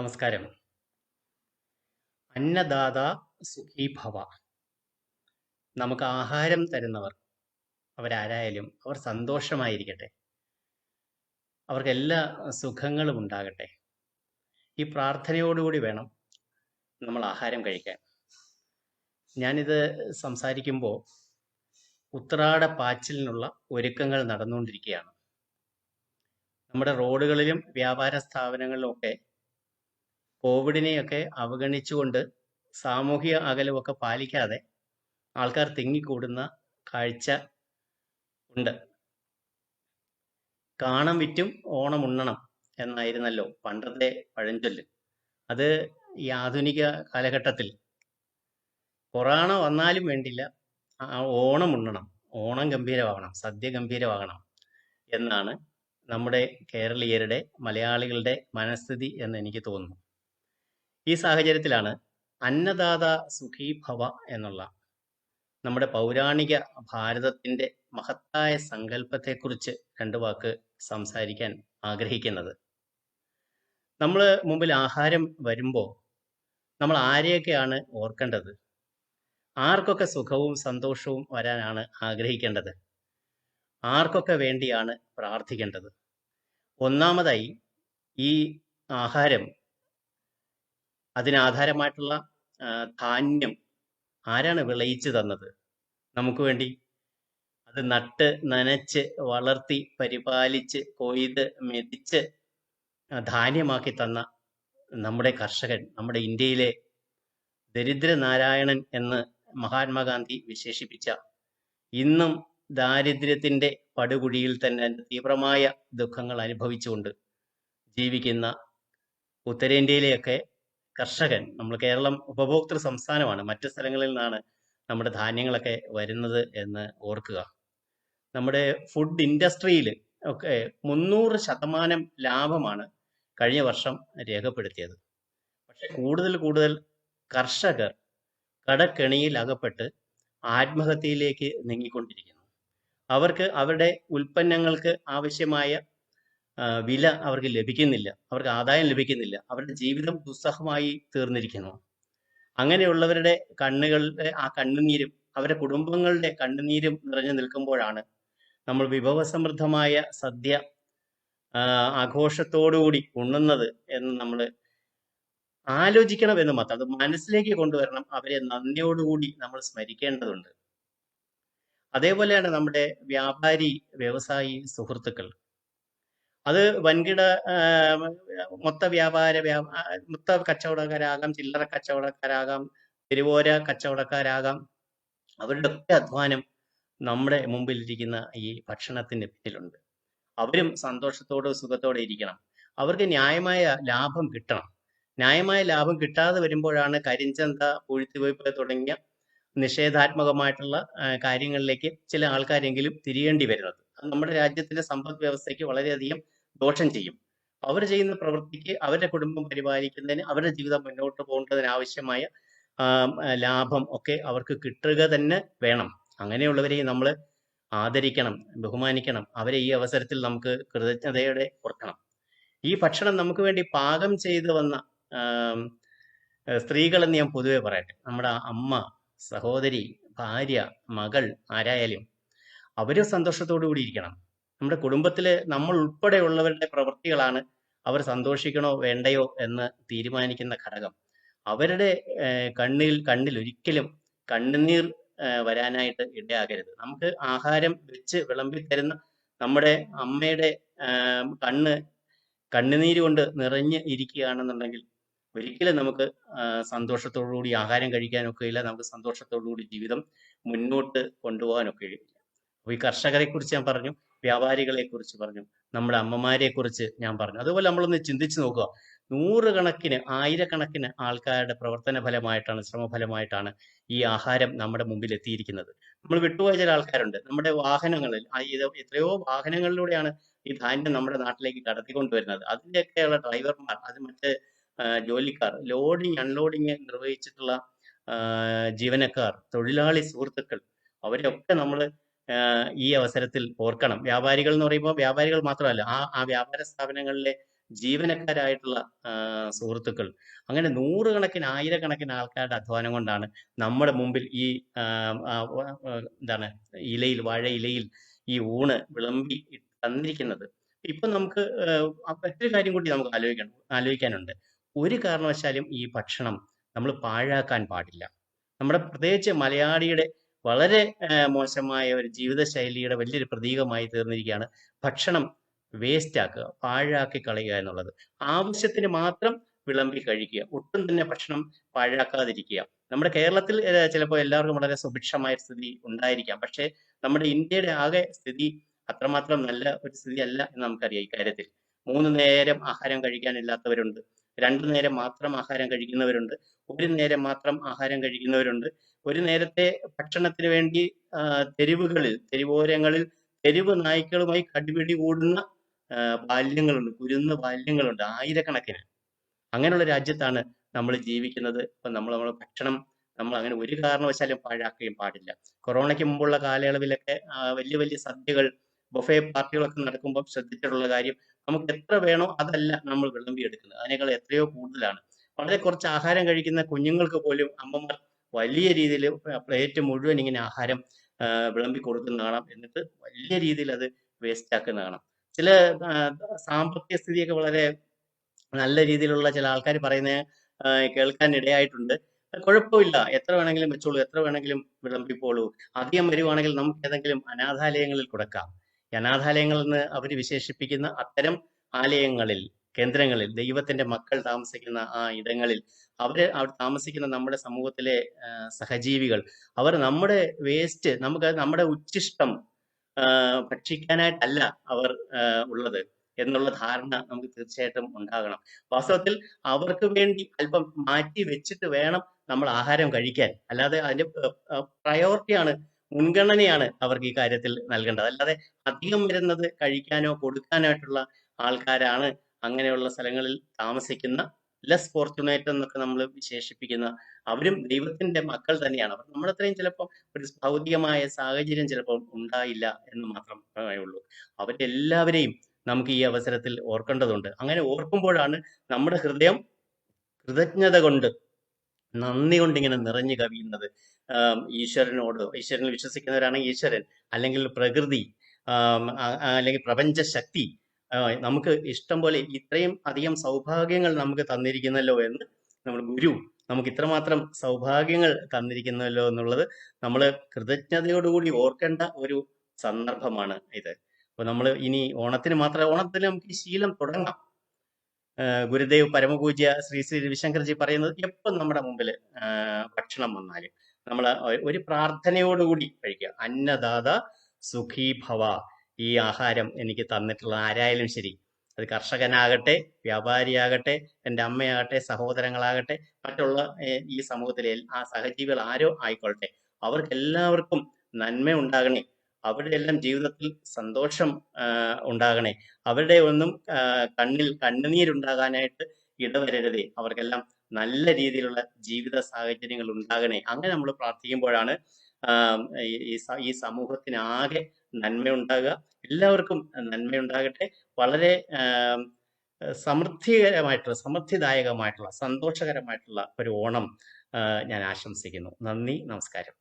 നമസ്കാരം. അന്നദാത സുഖീഭവ. നമുക്ക് ആഹാരം തരുന്നവർ അവരാരായാലും അവർ സന്തോഷമായിരിക്കട്ടെ. അവർക്ക് എല്ലാ സുഖങ്ങളും ഉണ്ടാകട്ടെ. ഈ പ്രാർത്ഥനയോടുകൂടി വേണം നമ്മൾ ആഹാരം കഴിക്കാൻ. ഞാനിത് സംസാരിക്കുമ്പോൾ ഉത്രാട പാച്ചിലിനുള്ള ഒരുക്കങ്ങൾ നടന്നുകൊണ്ടിരിക്കുകയാണ്. നമ്മുടെ റോഡുകളിലും വ്യാപാര സ്ഥാപനങ്ങളിലും ഒക്കെ കോവിഡിനെയൊക്കെ അവഗണിച്ചുകൊണ്ട് സാമൂഹിക അകലമൊക്കെ പാലിക്കാതെ ആൾക്കാർ തിങ്ങിക്കൂടുന്ന കാഴ്ച ഉണ്ട്. കാണം വിറ്റും ഓണം ഉണ്ണണം എന്നായിരുന്നല്ലോ പണ്ടത്തെ പഴഞ്ചൊല്ല്. അത് ഈ ആധുനിക കാലഘട്ടത്തിൽ കൊറോണ വന്നാലും വേണ്ടില്ല ഓണം ഉണ്ണണം ഓണം ഗംഭീരമാകണം സദ്യ ഗംഭീരമാകണം എന്നാണ് നമ്മുടെ കേരളീയരുടെ മലയാളികളുടെ മനസ്ഥിതി എന്ന് എനിക്ക് തോന്നുന്നു. ഈ സാഹചര്യത്തിലാണ് അന്നദാത സുഖീഭവ എന്നുള്ള നമ്മുടെ പൗരാണിക ഭാരതത്തിന്റെ മഹത്തായ സങ്കല്പത്തെക്കുറിച്ച് രണ്ട് വാക്ക് സംസാരിക്കാൻ ആഗ്രഹിക്കുന്നത്. നമ്മൾ മുമ്പിൽ ആഹാരം വരുമ്പോൾ നമ്മൾ ആരെയൊക്കെയാണ് ഓർക്കേണ്ടത്? ആർക്കൊക്കെ സുഖവും സന്തോഷവും വരാനാണ് ആഗ്രഹിക്കേണ്ടത്? ആർക്കൊക്കെ വേണ്ടിയാണ് പ്രാർത്ഥിക്കേണ്ടത്? ഒന്നാമതായി ഈ ആഹാരം അതിനാധാരമായിട്ടുള്ള ധാന്യം ആരാണ് വിളയിച്ചു തന്നത്? നമുക്ക് വേണ്ടി അത് നട്ട് നനച്ച് വളർത്തി പരിപാലിച്ച് കൊയ്ത് മെതിച്ച് ധാന്യമാക്കി തന്ന നമ്മുടെ കർഷകൻ നമ്മുടെ ഇന്ത്യയിലെ ദരിദ്രനാരായണൻ എന്ന് മഹാത്മാഗാന്ധി വിശേഷിപ്പിച്ച ഇന്നും ദാരിദ്ര്യത്തിന്റെ പടുകുഴിയിൽ തന്നെ തീവ്രമായ ദുഃഖങ്ങൾ അനുഭവിച്ചുകൊണ്ട് ജീവിക്കുന്ന ഉത്തരേന്ത്യയിലെയൊക്കെ കർഷകൻ നമ്മൾ കേരളം ഉപഭോക്തൃ സംസ്ഥാനമാണ്. മറ്റ് സ്ഥലങ്ങളിൽ നിന്നാണ് നമ്മുടെ ധാന്യങ്ങളൊക്കെ വരുന്നത് എന്ന് ഓർക്കുക. നമ്മുടെ ഫുഡ് ഇൻഡസ്ട്രിയിൽ ഒക്കെ മുന്നൂറ് ശതമാനം ലാഭമാണ് കഴിഞ്ഞ വർഷം രേഖപ്പെടുത്തിയത്. പക്ഷെ കൂടുതൽ കൂടുതൽ കർഷകർ കടക്കെണിയിൽ അകപ്പെട്ട് ആത്മഹത്യയിലേക്ക് നീങ്ങിക്കൊണ്ടിരിക്കുന്നു. അവർക്ക് അവരുടെ ഉൽപ്പന്നങ്ങൾക്ക് ആവശ്യമായ വില അവർക്ക് ലഭിക്കുന്നില്ല. അവർക്ക് ആദായം ലഭിക്കുന്നില്ല. അവരുടെ ജീവിതം ദുസ്സഹമായി തീർന്നിരിക്കുന്നു. അങ്ങനെയുള്ളവരുടെ കണ്ണുകളുടെ ആ കണ്ണുനീരും അവരുടെ കുടുംബങ്ങളുടെ കണ്ണുനീരും നിറഞ്ഞു നിൽക്കുമ്പോഴാണ് നമ്മൾ വിഭവസമൃദ്ധമായ സദ്യ ആഘോഷത്തോടുകൂടി ഉണ്ണുന്നത് എന്ന് നമ്മൾ ആലോചിക്കണം എന്ന് മാത്രം. അത് മനസ്സിലേക്ക് കൊണ്ടുവരണം. അവരെ നന്ദിയോടുകൂടി നമ്മൾ സ്മരിക്കേണ്ടതുണ്ട്. അതേപോലെയാണ് നമ്മുടെ വ്യാപാരി വ്യവസായി സുഹൃത്തുക്കൾ. അത് വൻകിട മൊത്ത വ്യാപാര മൊത്ത കച്ചവടക്കാരാകാം ചില്ലറ കച്ചവടക്കാരാകാം തെരുവോര കച്ചവടക്കാരാകാം. അവരുടെ ഒക്കെ അധ്വാനം നമ്മുടെ മുമ്പിലിരിക്കുന്ന ഈ ഭക്ഷണത്തിന്റെ പിന്നിലുണ്ട്. അവരും സന്തോഷത്തോടെ സുഖത്തോടെ ഇരിക്കണം. അവർക്ക് ന്യായമായ ലാഭം കിട്ടണം. ന്യായമായ ലാഭം കിട്ടാതെ വരുമ്പോഴാണ് കരിഞ്ചന്ത പൂഴ്ത്തിവയ്പ് തുടങ്ങിയ നിഷേധാത്മകമായിട്ടുള്ള കാര്യങ്ങളിലേക്ക് ചില ആൾക്കാരെങ്കിലും തിരിയേണ്ടി വരുന്നത്. നമ്മുടെ രാജ്യത്തിന്റെ സമ്പദ് വ്യവസ്ഥയ്ക്ക് വളരെയധികം ദോഷം ചെയ്യും. അവർ ചെയ്യുന്ന പ്രവൃത്തിക്ക് അവരുടെ കുടുംബം പരിപാലിക്കുന്നതിന് അവരുടെ ജീവിതം മുന്നോട്ട് പോകേണ്ടതിന് ആവശ്യമായ ലാഭം ഒക്കെ അവർക്ക് കിട്ടുക തന്നെ വേണം. അങ്ങനെയുള്ളവരെ നമ്മൾ ആദരിക്കണം ബഹുമാനിക്കണം. അവരെ ഈ അവസരത്തിൽ നമുക്ക് കൃതജ്ഞതയോടെ ഓർക്കണം. ഈ ഭക്ഷണം നമുക്ക് വേണ്ടി പാകം ചെയ്തു വന്ന സ്ത്രീകളെന്ന് ഞാൻ പൊതുവെ പറയട്ടെ. നമ്മുടെ അമ്മ സഹോദരി ഭാര്യ മകൾ ആരായാലും അവർ സന്തോഷത്തോടു കൂടി ഇരിക്കണം. നമ്മുടെ കുടുംബത്തിൽ നമ്മൾ ഉൾപ്പെടെയുള്ളവരുടെ പ്രവൃത്തികളാണ് അവർ സന്തോഷിക്കണോ വേണ്ടയോ എന്ന് തീരുമാനിക്കുന്ന ഘടകം. അവരുടെ കണ്ണിൽ കണ്ണിൽ ഒരിക്കലും കണ്ണുനീർ വരാനായിട്ട് ഇടയാകരുത്. നമുക്ക് ആഹാരം വെച്ച് വിളമ്പി തരുന്ന നമ്മുടെ അമ്മയുടെ കണ്ണ് കണ്ണുനീര് കൊണ്ട് നിറഞ്ഞ് ഇരിക്കുകയാണെന്നുണ്ടെങ്കിൽ ഒരിക്കലും നമുക്ക് സന്തോഷത്തോടുകൂടി ആഹാരം കഴിക്കാനൊക്കെ ഇല്ല നമുക്ക് സന്തോഷത്തോടുകൂടി ജീവിതം മുന്നോട്ട് കൊണ്ടുപോകാനൊക്കെ ഇല്ല അപ്പൊ ഈ കർഷകരെ കുറിച്ച് ഞാൻ പറഞ്ഞു വ്യാപാരികളെ കുറിച്ച് പറഞ്ഞു നമ്മുടെ അമ്മമാരെ കുറിച്ച് ഞാൻ പറഞ്ഞു. അതുപോലെ നമ്മളൊന്ന് ചിന്തിച്ചു നോക്കുക. നൂറുകണക്കിന് ആയിരക്കണക്കിന് ആൾക്കാരുടെ പ്രവർത്തന ഫലമായിട്ടാണ് ശ്രമഫലമായിട്ടാണ് ഈ ആഹാരം നമ്മുടെ മുമ്പിൽ എത്തിയിരിക്കുന്നത് നമ്മൾ വിട്ടുപോയ ചില ആൾക്കാരുണ്ട്. നമ്മുടെ വാഹനങ്ങളിൽ എത്രയോ വാഹനങ്ങളിലൂടെയാണ് ഈ ധാന്യം നമ്മുടെ നാട്ടിലേക്ക് കടത്തിക്കൊണ്ടുവരുന്നത്. അതിന്റെയൊക്കെയുള്ള ഡ്രൈവർമാർ അത് മറ്റ് ജോലിക്കാർ ലോഡിങ് അൺലോഡിങ് നിർവഹിച്ചിട്ടുള്ള ജീവനക്കാർ തൊഴിലാളി സുഹൃത്തുക്കൾ അവരെയൊക്കെ നമ്മൾ ഈ അവസരത്തിൽ ഓർക്കണം. വ്യാപാരികൾ എന്ന് പറയുമ്പോൾ വ്യാപാരികൾ മാത്രമല്ല ആ ആ വ്യാപാര സ്ഥാപനങ്ങളിലെ ജീവനക്കാരായിട്ടുള്ള സുഹൃത്തുക്കൾ. അങ്ങനെ നൂറുകണക്കിന് ആയിരക്കണക്കിന് ആൾക്കാരുടെ അധ്വാനം കൊണ്ടാണ് നമ്മുടെ മുമ്പിൽ ഈ എന്താണ് ഇലയിൽ വാഴ ഇലയിൽ ഈ ഊണ് വിളമ്പി തന്നിരിക്കുന്നത്. ഇപ്പൊ നമുക്ക് മറ്റൊരു കാര്യം കൂടി നമുക്ക് ആലോചിക്കണം ആലോചിക്കാനുണ്ട്. ഒരു കാരണവശാലും ഈ ഭക്ഷണം നമ്മൾ പാഴാക്കാൻ പാടില്ല. നമ്മുടെ പ്രത്യേകിച്ച് മലയാളിയുടെ വളരെ മോശമായ ഒരു ജീവിതശൈലിയുടെ വലിയൊരു പ്രതീകമായി തീർന്നിരിക്കുകയാണ് ഭക്ഷണം വേസ്റ്റ് ആക്കുക പാഴാക്കി കളയുക എന്നുള്ളത്. ആവശ്യത്തിന് മാത്രം വിളമ്പി കഴിക്കുക ഒട്ടും തന്നെ ഭക്ഷണം പാഴാക്കാതിരിക്കുക. നമ്മുടെ കേരളത്തിൽ ചിലപ്പോൾ എല്ലാവർക്കും വളരെ സുഭിക്ഷമായ സ്ഥിതി ഉണ്ടായിരിക്കാം. പക്ഷേ നമ്മുടെ ഇന്ത്യയുടെ ആകെ സ്ഥിതി അത്രമാത്രം നല്ല ഒരു സ്ഥിതി അല്ല എന്ന് നമുക്കറിയാം ഇക്കാര്യത്തിൽ മൂന്ന് നേരം ആഹാരം കഴിക്കാനില്ലാത്തവരുണ്ട്. രണ്ടു നേരം മാത്രം ആഹാരം കഴിക്കുന്നവരുണ്ട് ഒരു നേരം മാത്രം ആഹാരം കഴിക്കുന്നവരുണ്ട്. ഒരു നേരത്തെ ഭക്ഷണത്തിന് വേണ്ടി തെരുവുകളിൽ തെരുവോരങ്ങളിൽ തെരുവ് നായ്ക്കളുമായി കടിപിടി കൂടുന്ന ബാല്യങ്ങളുണ്ട് കുരുന്ന ബാല്യങ്ങളുണ്ട് ആയിരക്കണക്കിന്. അങ്ങനെയുള്ള രാജ്യത്താണ് നമ്മൾ ജീവിക്കുന്നത്. ഇപ്പൊ നമ്മൾ നമ്മുടെ ഭക്ഷണം നമ്മൾ അങ്ങനെ ഒരു കാരണവശാലും പാഴാക്കുകയും പാടില്ല. കൊറോണയ്ക്ക് മുമ്പുള്ള കാലയളവിലൊക്കെ വലിയ വലിയ സദ്യകൾ ബൊഫെ പാർട്ടികളൊക്കെ നടക്കുമ്പോൾ ശ്രദ്ധിച്ചിട്ടുള്ള കാര്യം നമുക്ക് എത്ര വേണോ അതല്ല നമ്മൾ വിളമ്പിയെടുക്കുന്നത് അതിനേക്കാൾ എത്രയോ കൂടുതലാണ്. വളരെ കുറച്ച് ആഹാരം കഴിക്കുന്ന കുഞ്ഞുങ്ങൾക്ക് പോലും അമ്മമാർ വലിയ രീതിയിൽ പ്ലേറ്റ് മുഴുവൻ ഇങ്ങനെ ആഹാരം വിളമ്പി കൊടുക്കുന്ന കാണാം. എന്നിട്ട് വലിയ രീതിയിൽ അത് വേസ്റ്റ് ആക്കുന്ന കാണാം. ചില സാമ്പത്തിക സ്ഥിതിയൊക്കെ വളരെ നല്ല രീതിയിലുള്ള ചില ആൾക്കാർ പറയുന്ന കേൾക്കാൻ ഇടയായിട്ടുണ്ട്. കുഴപ്പമില്ല. എത്ര വേണമെങ്കിലും വെച്ചോളൂ എത്ര വേണമെങ്കിലും വിളമ്പിപ്പോളൂ അധികം വരുവാണെങ്കിൽ നമുക്ക് ഏതെങ്കിലും അനാഥാലയങ്ങളിൽ കൊടുക്കാം. അനാഥാലയങ്ങൾ നിന്ന് അവർ വിശേഷിപ്പിക്കുന്ന അത്തരം ആലയങ്ങളിൽ കേന്ദ്രങ്ങളിൽ ദൈവത്തിന്റെ മക്കൾ താമസിക്കുന്ന ആ ഇടങ്ങളിൽ അവർ അവിടെ താമസിക്കുന്ന നമ്മുടെ സമൂഹത്തിലെ സഹജീവികൾ അവർ നമ്മുടെ വേസ്റ്റ് നമുക്ക് നമ്മുടെ ഉച്ഛിഷ്ടം ആ, ഭക്ഷിക്കാനായിട്ടല്ല അവർ ഉള്ളത് എന്നുള്ള ധാരണ നമുക്ക് തീർച്ചയായിട്ടും ഉണ്ടാകണം. വാസ്തവത്തിൽ അവർക്ക് വേണ്ടി അല്പം മാറ്റി വെച്ചിട്ട് വേണം നമ്മൾ ആഹാരം കഴിക്കാൻ. അല്ലാതെ അതിന്റെ പ്രയോറിറ്റിയാണ് മുൻഗണനയാണ് അവർക്ക് ഈ കാര്യത്തിൽ നൽകേണ്ടത്. അല്ലാതെ അധികം വരുന്നത് കഴിക്കാനോ കൊടുക്കാനായിട്ടുള്ള ആൾക്കാരാണ് അങ്ങനെയുള്ള സ്ഥലങ്ങളിൽ താമസിക്കുന്ന ലെസ് ഫോർച്ചുനേറ്റ് എന്നൊക്കെ നമ്മൾ വിശേഷിപ്പിക്കുന്ന അവരും ദൈവത്തിന്റെ മക്കൾ തന്നെയാണ്. അവർ നമ്മുടെ അത്രയും ചിലപ്പോൾ ഒരു ഭൗതികമായ സാഹചര്യം ചിലപ്പോൾ ഉണ്ടായില്ല എന്ന് മാത്രമേ ഉള്ളൂ. അവരെല്ലാവരെയും നമുക്ക് ഈ അവസരത്തിൽ ഓർക്കേണ്ടതുണ്ട്. അങ്ങനെ ഓർക്കുമ്പോഴാണ് നമ്മുടെ ഹൃദയം കൃതജ്ഞത കൊണ്ട് നന്ദി കൊണ്ട് ഇങ്ങനെ നിറഞ്ഞു കവിയുന്നത്. ഈശ്വരനോട്. ഈശ്വരനിൽ വിശ്വസിക്കുന്നവരാണെങ്കിൽ ഈശ്വരൻ. അല്ലെങ്കിൽ പ്രകൃതി അല്ലെങ്കിൽ പ്രപഞ്ച ശക്തി നമുക്ക് ഇഷ്ടം പോലെ ഇത്രയും അധികം സൗഭാഗ്യങ്ങൾ നമുക്ക് തന്നിരിക്കുന്നല്ലോ എന്ന് നമ്മൾ ഗുരു നമുക്ക് ഇത്രമാത്രം സൗഭാഗ്യങ്ങൾ തന്നിരിക്കുന്നല്ലോ എന്നുള്ളത് നമ്മൾ കൃതജ്ഞതയോടുകൂടി ഓർക്കേണ്ട ഒരു സന്ദർഭമാണ് ഇത്. അപ്പൊ നമ്മൾ ഇനി ഓണത്തിന് മാത്രം ഓണത്തിന് നമുക്ക് ഈ ശീലം തുടങ്ങാം. ഗുരുദേവ് പരമപൂജ്യ ശ്രീ ശ്രീ രവിശങ്കർജി പറയുന്നത് എപ്പം നമ്മുടെ മുമ്പിൽ ഭക്ഷണം വന്നാൽ നമ്മൾ ഒരു പ്രാർത്ഥനയോടുകൂടി കഴിക്കുക. അന്നദാത സുഖീഭവ ഈ ആഹാരം എനിക്ക് തന്നിട്ടുള്ള ആരായാലും ശരി. അത് കർഷകനാകട്ടെ വ്യാപാരിയാകട്ടെ എന്റെ അമ്മയാകട്ടെ സഹോദരങ്ങളാകട്ടെ മറ്റുള്ള ഈ സമൂഹത്തിലെ ആ സഹജീവികൾ ആരോ ആയിക്കോട്ടെ അവർക്കെല്ലാവർക്കും നന്മ ഉണ്ടാകണേ. അവരുടെ എല്ലാം ജീവിതത്തിൽ സന്തോഷം ഉണ്ടാകണേ. അവരുടെ ഒന്നും കണ്ണിൽ കണ്ണുനീരുണ്ടാകാനായിട്ട് ഇടവരരുതേ. അവർക്കെല്ലാം നല്ല രീതിയിലുള്ള ജീവിത സാഹചര്യങ്ങൾ ഉണ്ടാകണേ. അങ്ങനെ നമ്മൾ പ്രാർത്ഥിക്കുമ്പോഴാണ് ഈ സമൂഹത്തിനാകെ നന്മയുണ്ടാകുക എല്ലാവർക്കും നന്മയുണ്ടാകട്ടെ വളരെ സമൃദ്ധികരമായിട്ടുള്ള സമൃദ്ധിദായകമായിട്ടുള്ള സന്തോഷകരമായിട്ടുള്ള ഒരു ഓണം ഞാൻ ആശംസിക്കുന്നു. നന്ദി നമസ്കാരം.